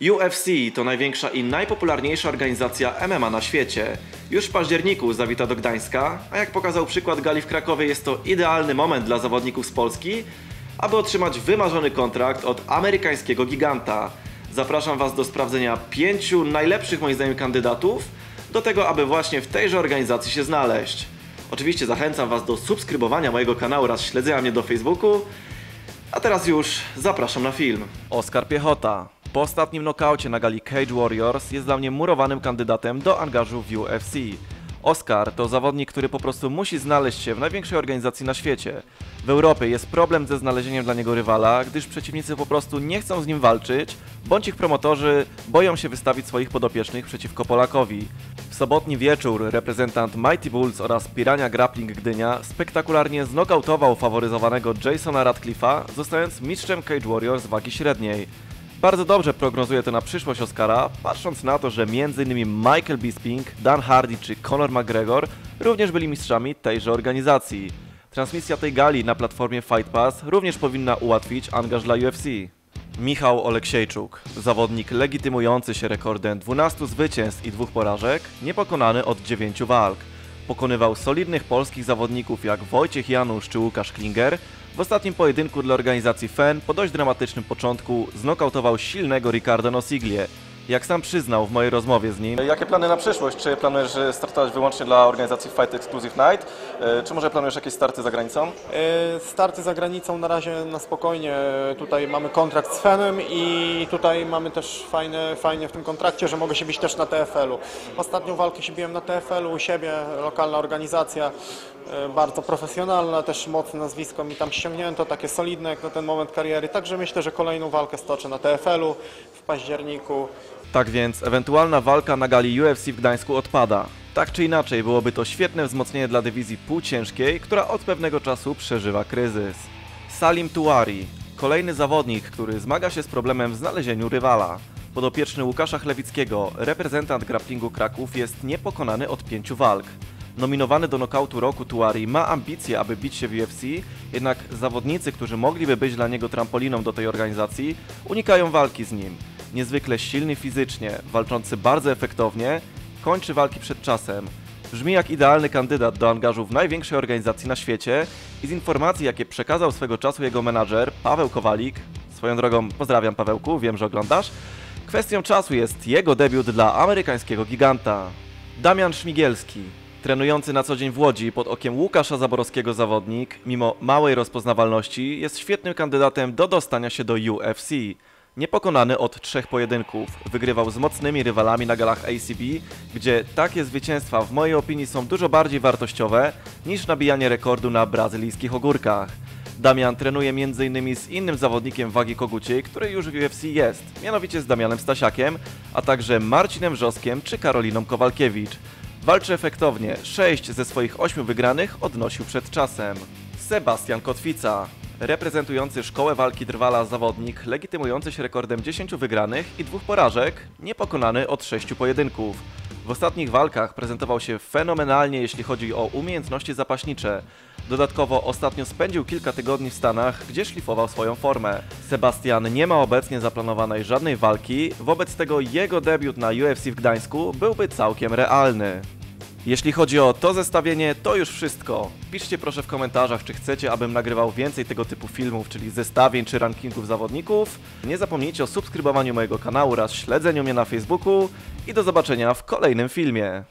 UFC to największa i najpopularniejsza organizacja MMA na świecie. Już w październiku zawita do Gdańska, a jak pokazał przykład gali w Krakowie, jest to idealny moment dla zawodników z Polski, aby otrzymać wymarzony kontrakt od amerykańskiego giganta. Zapraszam Was do sprawdzenia pięciu najlepszych moim zdaniem kandydatów, do tego, aby właśnie w tejże organizacji się znaleźć. Oczywiście zachęcam Was do subskrybowania mojego kanału oraz śledzenia mnie do Facebooku. A teraz już zapraszam na film. Oskar Piechota. Po ostatnim nokaucie na gali Cage Warriors jest dla mnie murowanym kandydatem do angażu w UFC. Oskar to zawodnik, który po prostu musi znaleźć się w największej organizacji na świecie. W Europie jest problem ze znalezieniem dla niego rywala, gdyż przeciwnicy po prostu nie chcą z nim walczyć, bądź ich promotorzy boją się wystawić swoich podopiecznych przeciwko Polakowi. W sobotni wieczór reprezentant Mighty Bulls oraz Pirania Grappling Gdynia spektakularnie znokautował faworyzowanego Jasona Radcliffe'a, zostając mistrzem Cage Warriors wagi średniej. Bardzo dobrze prognozuję to na przyszłość Oscara, patrząc na to, że m.in. Michael Bisping, Dan Hardy czy Conor McGregor również byli mistrzami tejże organizacji. Transmisja tej gali na platformie Fight Pass również powinna ułatwić angaż dla UFC. Michał Oleksiejczuk, zawodnik legitymujący się rekordem 12 zwycięstw i dwóch porażek, niepokonany od 9 walk. Pokonywał solidnych polskich zawodników jak Wojciech Janusz czy Łukasz Klinger. W ostatnim pojedynku dla organizacji FEN po dość dramatycznym początku znokautował silnego Ricardo Nosiglie. Jak sam przyznał w mojej rozmowie z nim. Jakie plany na przyszłość? Czy planujesz startować wyłącznie dla organizacji Fight Exclusive Night? Czy może planujesz jakieś starty za granicą? E, Starty za granicą na razie na spokojnie. Tutaj mamy kontrakt z Fenem i tutaj mamy też fajne, fajnie w tym kontrakcie, że mogę się bić też na TFL-u. Ostatnią walkę się biłem na TFL-u u siebie, lokalna organizacja, e, bardzo profesjonalna, też mocne nazwisko mi tam ściągnięto, takie solidne jak na ten moment kariery. Także myślę, że kolejną walkę stoczę na TFL-u w październiku. Tak więc ewentualna walka na gali UFC w Gdańsku odpada. Tak czy inaczej byłoby to świetne wzmocnienie dla dywizji półciężkiej, która od pewnego czasu przeżywa kryzys. Salim Tuari, kolejny zawodnik, który zmaga się z problemem w znalezieniu rywala. Podopieczny Łukasza Chlewickiego, reprezentant grapplingu Kraków jest niepokonany od pięciu walk. Nominowany do nokautu roku Tuari ma ambicje, aby bić się w UFC, jednak zawodnicy, którzy mogliby być dla niego trampoliną do tej organizacji, unikają walki z nim. Niezwykle silny fizycznie, walczący bardzo efektownie, kończy walki przed czasem. Brzmi jak idealny kandydat do angażu w największej organizacji na świecie i z informacji, jakie przekazał swego czasu jego menadżer Paweł Kowalik, swoją drogą pozdrawiam Pawełku, wiem, że oglądasz, kwestią czasu jest jego debiut dla amerykańskiego giganta. Damian Szmigielski, trenujący na co dzień w Łodzi pod okiem Łukasza Zaborowskiego zawodnik, mimo małej rozpoznawalności, jest świetnym kandydatem do dostania się do UFC. Niepokonany od trzech pojedynków, wygrywał z mocnymi rywalami na galach ACB, gdzie takie zwycięstwa w mojej opinii są dużo bardziej wartościowe niż nabijanie rekordu na brazylijskich ogórkach. Damian trenuje m.in. z innym zawodnikiem wagi koguciej, który już w UFC jest, mianowicie z Damianem Stasiakiem, a także Marcinem Wrzoskiem czy Karoliną Kowalkiewicz. Walczy efektownie, 6 ze swoich 8 wygranych odnosił przed czasem. Sebastian Kotwica, reprezentujący szkołę walki drwala zawodnik, legitymujący się rekordem 10 wygranych i dwóch porażek, niepokonany od 6 pojedynków. W ostatnich walkach prezentował się fenomenalnie, jeśli chodzi o umiejętności zapaśnicze. Dodatkowo ostatnio spędził kilka tygodni w Stanach, gdzie szlifował swoją formę. Sebastian nie ma obecnie zaplanowanej żadnej walki, wobec tego jego debiut na UFC w Gdańsku byłby całkiem realny. Jeśli chodzi o to zestawienie, to już wszystko. Piszcie proszę w komentarzach, czy chcecie, abym nagrywał więcej tego typu filmów, czyli zestawień czy rankingów zawodników. Nie zapomnijcie o subskrybowaniu mojego kanału oraz śledzeniu mnie na Facebooku i do zobaczenia w kolejnym filmie.